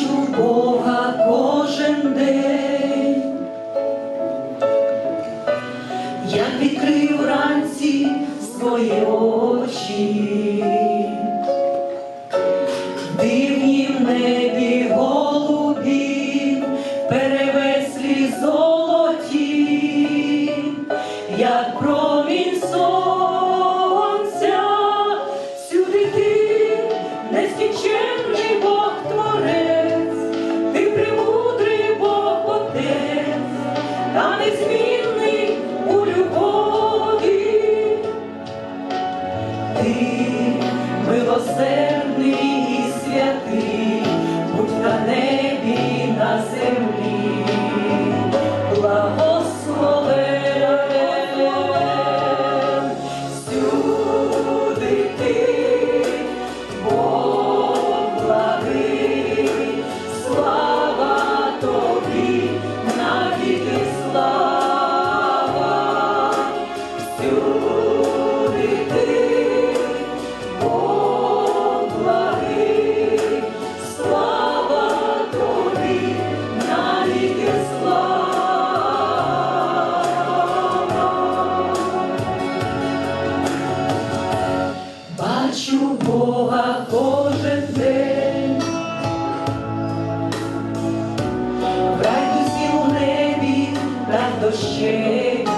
прошу Бога кожен день, я відкрив ранці свої очі, дивні в небі голубі, перевеслі зо. незмінний у любові, ти милосердний і святий. Бога кожен день, в радість у небі та дощі.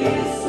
is